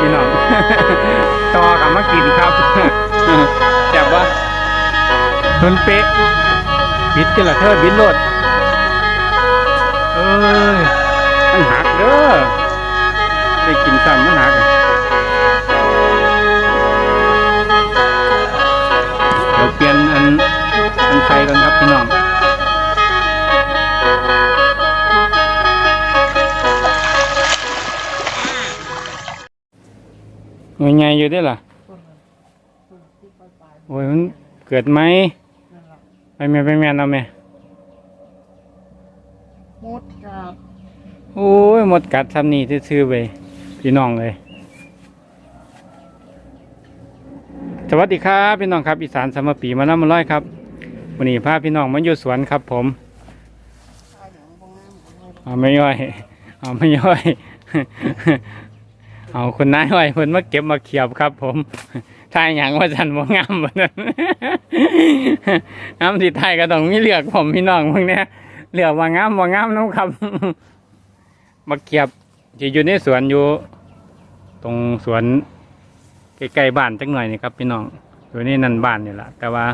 พี่น้อง ต่อกับมากินครับแจ่บว่าทนเป๊ะบิดกันละเธอบิดโลดเอ้ยมันหักเด้อได้กินซ้ำมันหักอะ หน่วยใหญ่อยู่ได้อล่ะ โอ้ยมันเกิดไหมไปแม่ไปแม่เอาแม่มดกับโอ้ยหมดกัดทำนี่ซื่อๆไปพี่น้องเลย สวัสดีครับพี่น้องครับอีสานสามปีมาแล้วมาร้อยครับวันนี้พาพี่น้องมาอยู่สวนครับ ผมข้าวหนังบางน้ำเอาไม่ย่อยเอาไม่ย่อย เอาคนนายไว้เพิ่นมาเก็บมาเขียบครับผมทายหยังว่าจันบ่งามบ่นั้นงามที่ไทยก็ต้องมีเลือกผมพี่น้องพวกเนี้ยเลือกว่างามว่างามน้ำครับมาเขียบที่อยู่ในสวนอยู่ ตรงสวนใกล้ๆบ้านจักหน่อยนี่ครับ พี่น้องอยู่นี่นั่นบ้านนี่แหละแต่ว่า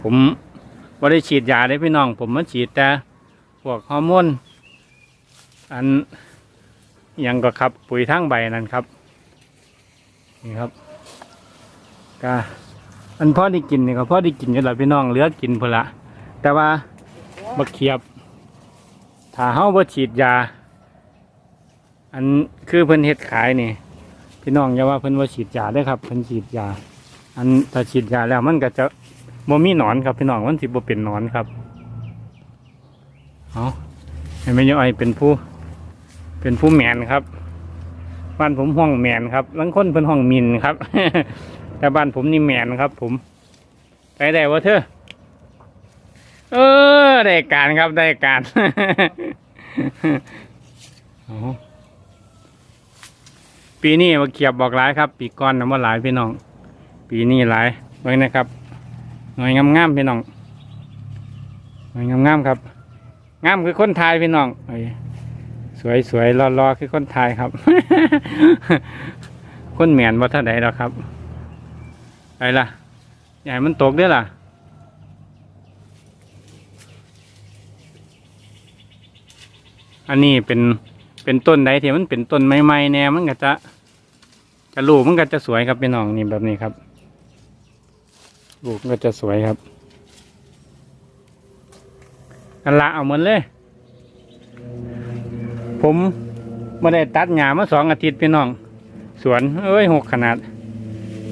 ผมบ่ได้ฉีดยาเลยพี่น้อง ผมมาฉีดแต่พวกฮอร์โมนอัน ยังก็ครับ ปุ๋ยทั้งใบนั่นครับนี่ครับก็อันพ่อได้กินนี่ก็พ่อได้กินอยู่แล้วพี่น้องเหลือกินพละแต่ว่าบักเขียบ ถ้าเฮาบ่ฉีดยา อันคือเพิ่นเฮ็ดขายนี่ พี่น้องอย่าว่าเพิ่นว่าฉีดยาเด้ครับเพิ่นฉีดยา อันถ้าฉีดยาแล้วมันก็จะบ่มีหนอนครับพี่น้องมันสิบ่เป็นหนอนครับเอาให้แม่ยอยเป็นผู้ เป็นผู้แมนครับ บ้านผมห้องแมนครับลังคนเป็นห้องมินครับ แต่บ้านผมนี่แมนครับ ผมไปได้วะเธอเออได้การครับได้การเอปีนี้มาเกียบบอกหลายครับ ปีก่อนนะว่าหลายพี่น้อง ปีนี้หลายไว้นะครับหน่วยงามๆพี่น้องหน่วยงามๆครับ งามคือคนไทยพี่น้องเอ้ย สวยสวยรอรอคือคนไทยครับ คนเหมียนบ่เท่าใดหรอครับไปล่ะใหญ่มันตกเด้วยล่ะอันนี้เป็นเป็นต้นใดที่มันเป็นต้นใหม่ๆแนวมันก็จะจะลูกมันก็จะสวยครับพี่น้องนี่แบบนี้ครับ ลูกมันก็จะสวยครับอันละเอาหมดเลย ผมไม่ได้ตัดหญ้ามาสองอาทิตย์พี่น้อง สวนเอ้ยหกขนาด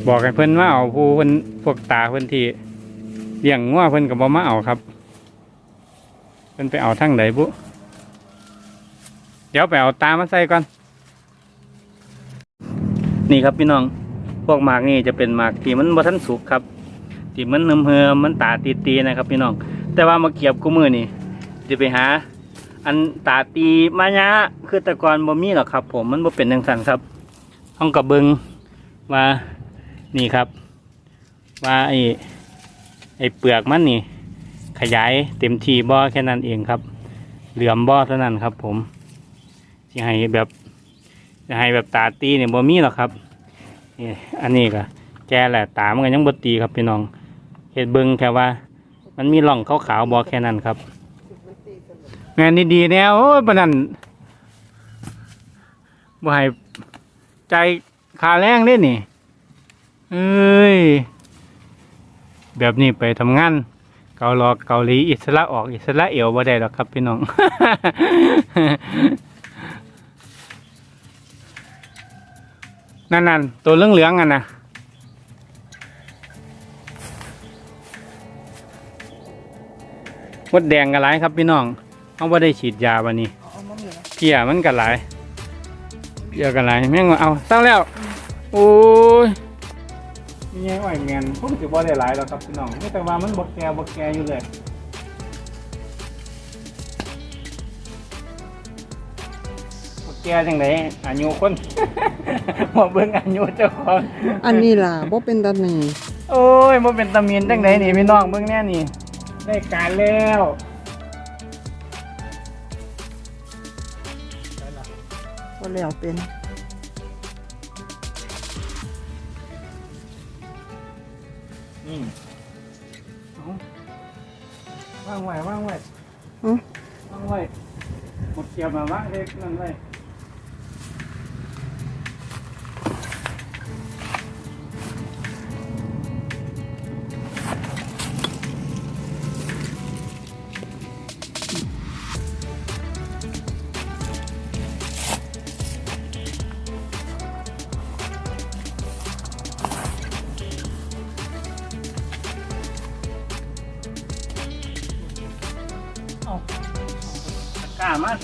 บอกให้เพิ่นมาเอาผู้เพิ่นพวกตาเพิ่นที่เลี้ยงงัวเพิ่นกับบ่มาเอาครับ เพิ่นไปเอาทั้งไหนบุเดี๋ยวไปเอาตามาใส่ก่อน นี่ครับพี่น้อง พวกหมากนี่จะเป็นหมากที่มันบ่ทันสุกครับที่มันเหิมเหิมมันตาตีๆนะครับ พี่น้อง แต่ว่ามาเกียบกูมือนี่จะไปหา อันตาตีมายะคือตะกอนบ่มีหรอกครับ ผมมันบ่เป็นจังสันครับห้องกับเบิงว่านี่ครับ ว่าไอ้ไอ้เปลือกมันนี่ ขยายเต็มทีบ่แค่นั้นเองครับ เหลื่อมบ่เท่านั้นครับ ผมจะให้แบบจะให้แบบตาตีเนี่ยบ่มีหรอกครับนี่อันนี้ก็แกแหละตามันก็ยังบ่ตีครับพี่น้องเห็ดเบิงแค่ว่า มันมีร่องขาวๆบอแค่นั้นครับ งานดีๆเนี่ยโอ้ยปานนั้นบ่ให้ใจขาแรงเด้นี่เอ้ย แบบนี้ไปทำงาน เกาหลอกเกาหลีอิสระออกอิสระเอวบ่ได้หรอกครับพี่น้อง นั่นๆตัวเหลืองๆอะนะมดแดงกันหลายครับพี่น้อง เขาว่าได้ฉีดยาวันนี้เอามาเหนือเพียมันกันหลายเพียกันหลายแม่งว่าเอาเศร้าแล้ว โอ้ยนี่ไงไหวแมนผมถือว่าได้หลายแล้วครับพี่น้องไม่แต่ว่ามันบกแกบกแกอยู่เลยบกแกจังไดอายุคนมาเบิ่งอายุเจ้าของอันนี้ล่ะบ่เป็นตาหนีโอ้ยมันเป็นตะมีนจังไดนี่พี่น้องเบิ่งแน่นี่ได้การแล้ว ก็แล้วเป็นอืมเอาว่างไว้ว่างไว้อืม ว่างไว้หมดเกลียวมาว่างเล็กนั่นไว้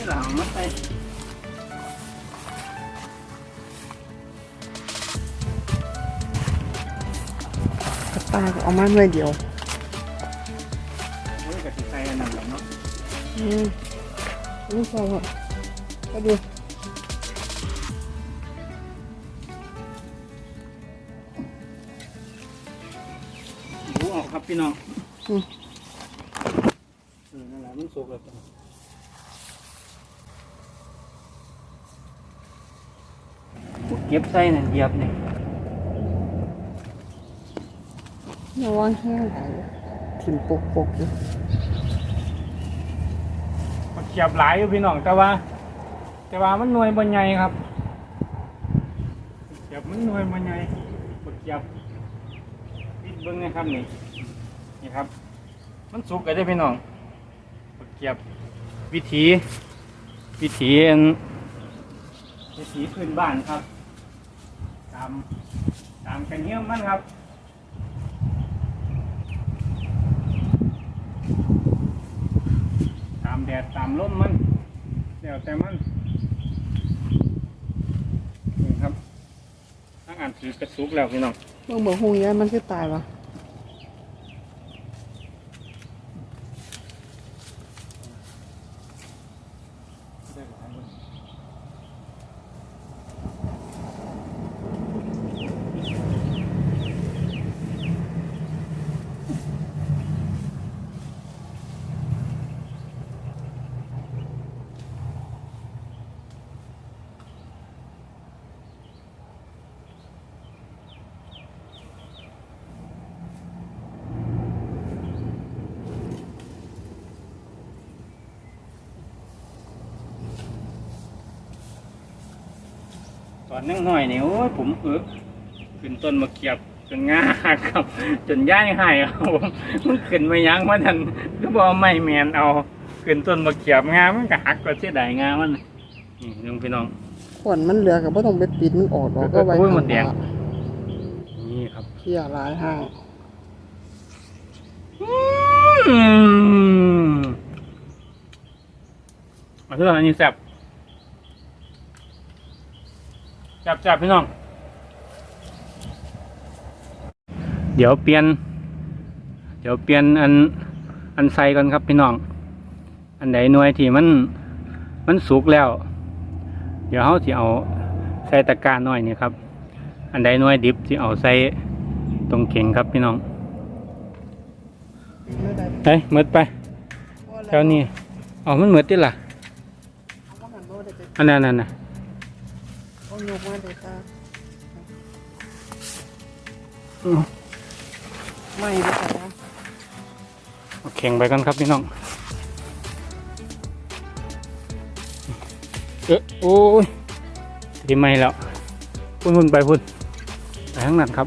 หลังมาใส่กระตายก็เอามาหน่อยเดียวโอ้ยกะทิใส่อันนั้นแหละเนาะอืมนี่ใส่ครับก็ดูดูออกครับพี่น้อง อืมเออนั่นแหละมันสุกแล้วจ้ะ เก็บใส่นั่นเหยียบนี่ระวังแห้งไปถิ่มปกปกอยู่มันเขียบหลายอยู่พี่น้องแต่ว่า แต่ว่ามันหน่วยบนใหญ่ครับเขียบมันหน่วยบนใหญ่บักเขียบปิดเบิ้งนะครับนี่นี่ครับ มันสุกกันได้อพี่น้องบักเขียบวิถีวิถีอันวิถีพื้นบ้านครับ ตามตามกันเงี้ยมมันครับตามแดดตามลมมันเดี๋ยวแต่มันนี่ครับทั้งอันถือกระสุกแล้วพี่น้องเมื่อเมื่อหงย้ายมันคือตายวะ ตอนนั่งหน่อยนี่โอ้ยผมเออขึ้นต้นมาเกียบจนง่าครับ จนย่ายหายครับผมมันขึ้นมายังมาทันก็บอกไม่แมนเอา ขึ้นต้นมาเกียบงามันก็หักก็เสียดายงามันนี่น้องพี่น้องขวนมันเหลือกับว่าต้องไปปิดมันออกดอกก็ไว้โอ้ยหมข้าดงแดงหน้านี่ครับเที่ยหลายห้างอืมมาเถอะอันนี้แซ่บ แซ่บแซ่บพี่น้อง เดี๋ยวเปลี่ยน เดี๋ยวเปลี่ยนอันอันใส่ก่อนครับพี่น้อง อันไหนหน่วยที่มันมันสุกแล้ว เดี๋ยวเขาสิเอาใส่ตะกร้าน้อยนี่ครับ อันใดหน่วยดิบที่เอาใส่ตรงเข่งครับพี่น้องไม่ได้เฮ้ยหมืดไปแถวนี้อ๋อมันหมืดที่ล่ะเอาว่าหันบ่ได้ไปอันนั้นนั่นน่ะเอา ยกมาได้ตาอืมไม่ได้ตาเอาเข่งไปกันครับพี่น้อง เออโอ้ยดีไหมแล้วพุ่นพุ่นไปพุ่นไปข้างนั้นครับ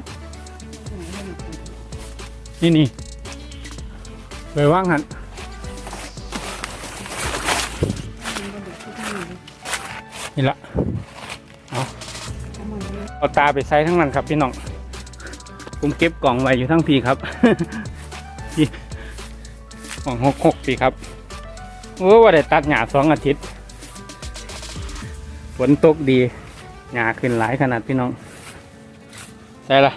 นี่นี่ไปว่างหันนี่ละ เอาตาไปใส่ทั้งนั้นครับพี่น้องผมเก็บกล่องไว้อยู่ทั้งพีครับพี่กล่องหกหกปีครับโอ้ว่าได้ตัดหญ้าสองอาทิตย์ฝนตกดีหญ้าขึ้นหลายขนาดพี่น้องใช่ละ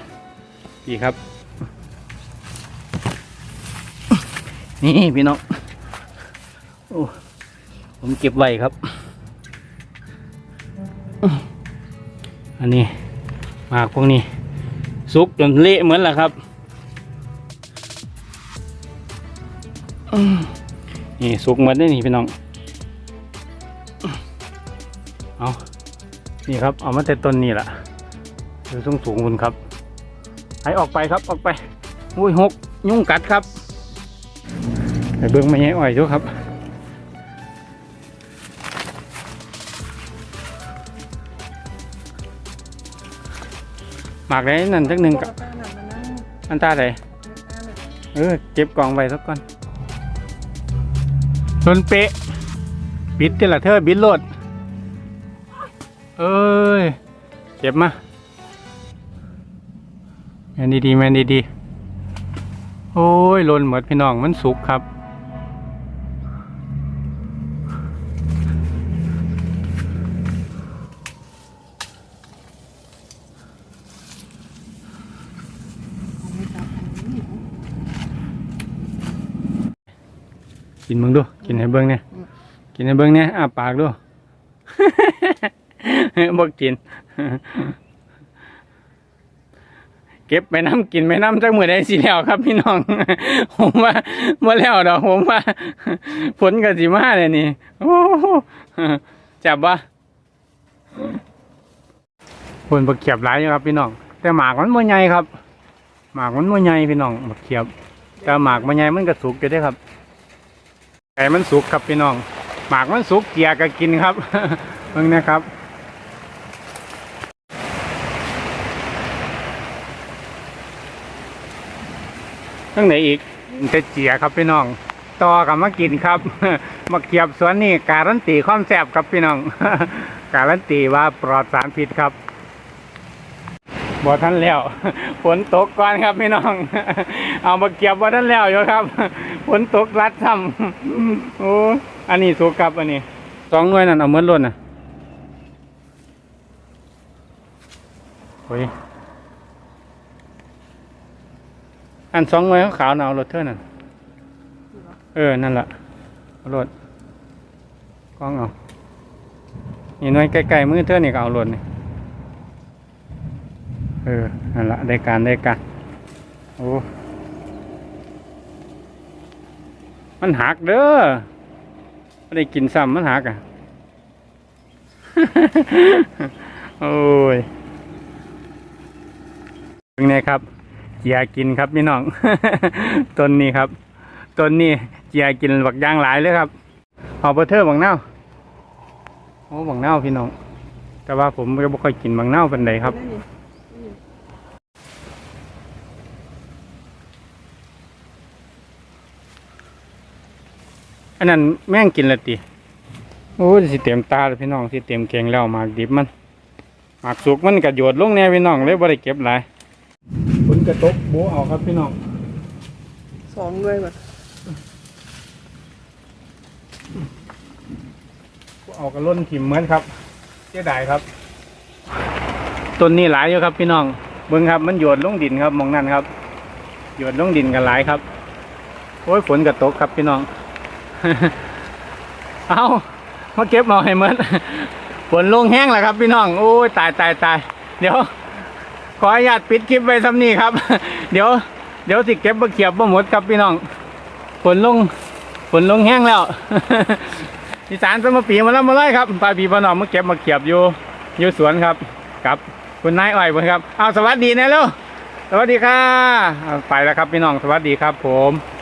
ดีครับ นี่พี่น้องโอ้ผมเก็บไว้ครับ อันนี้ หมากพวกนี้สุกจนเละเหมือนแหละครับนี่สุกเหมือนได้นี่พี่น้องเอานี่ครับ เอามาแต่ต้นนี่แหละดูสูงสูงคุณครับให้ออกไปครับออกไปโอ้ยหก ยุ่งกัดครับไปเบิ่งมาแย่อ้อยดูครับ หมากได้นั่นจักหนึ่งกับป้าหนักมานั่งอันตาไหนเออเก็บกล่องไว้สักก่อนชนเป๊ะ บิดที่ละเธอบิดโลด เอ้ยเจ็บมาแมนดีๆแมนดีๆโอ้ยหล่นหมดพี่น้องมันสุกครับ กินมึงดู กินให้เบิ้งเนี่ยกินให้เบิ้งเนี่ยอ้าปากดูบอกกิน เก็บไปน้ำกินไปน้ำจักมือได้สิแล้วครับพี่น้อง ผมว่าเมื่อแล้วดอกผมว่าผลกสิมาเลยนี่โอ้โหจับวะผลบักเขียบหลายอยู่ครับพี่น้อง แต่หมากมันบ่ใหญ่ครับ หมากมันบ่ใหญ่พี่น้องบักเขียบ แต่หมากบ่ใหญ่มันก็สุกอยู่เด้อครับ ไก่มันสุกครับพี่น้อง หมากมันสุกเกียก็กินครับเพิ่งนะครับตั้งไหนอีกจะเจียครับพี่น้องต่อกับมากินครับมาเกียบสวนนี่การันตีความแซ่บครับพี่น้อง การันตีว่าปลอดสารพิษครับ บ่ท่านแล้วฝนตกก่อนครับพี่น้อง เอามาเกียบบ่ท่านแล้วอยู่ครับฝนตกรัดซ้ำโอ้อันนี้สุกครับอันนี้สองหน่วยนั่นเอาเหมือนล้นน่ะโอ้ยอันสองหน่วยขาวๆน่ะเอารถเท่านั่นเออนั่นแหละรถกล้องเอานี่หน่วยใกล้ๆมือเท่านี่ก็เอารถนี่ เออนั่นละได้การได้การโอ้มันหักเด้อไม่ได้กินซ้ำมันหักอะ โอ้ยเป็นไงครับเจียกินครับพี่น้อง ต้นนี้ครับ ต้นนี้เจียกินบักยางหลายเลยครับหอบอเทอร์บังเน่าโอ้บังเน่าพี่น้อง แต่ว่าผมก็บ่ค่อยกินบังเน่าเป็นไดครับ อันนั้นแม่งกินละติโอ้ยสิเต็มตาเลยพี่น้องสิเต็มแกงแล้วหมากดิบมันหมากสุกมันกระโยดลงแน่พี่น้องเลยบ่ได้เก็บหลายฝนกระตกโบเอาครับพี่น้องสองด้วยแบบเอากระล้นถิ่มเหมือนครับเจ๊ได้ครับต้นนี้หลายอยู่ครับพี่น้องเบิ่งครับมันโยดลงดินครับมองนั่นครับโยดลงดินกันหลายครับโอ้ยฝนกระตกครับพี่น้อง เอามาเก็บมาให้เหมือนฝนลงแห้งแล้วครับพี่น้อง โอ้ยตายตายตายเดี๋ยว ขออนุญาตปิดคลิปไว้ซ้ำนี้ครับ เดี๋ยว เดี๋ยวสิเก็บมาเขียบมาหมดครับพี่น้องฝนลงฝนลงแห้งแล้วอีสานสมปีมาแล้วมาเลยครับปลาปีปลาหนอมมาเก็บมาเขียบอยู่อยู่สวนครับกับคุณนายอ้อยครับเอาสวัสดีนะเร็วสวัสดีค่ะไปแล้วครับพี่น้องสวัสดีครับผม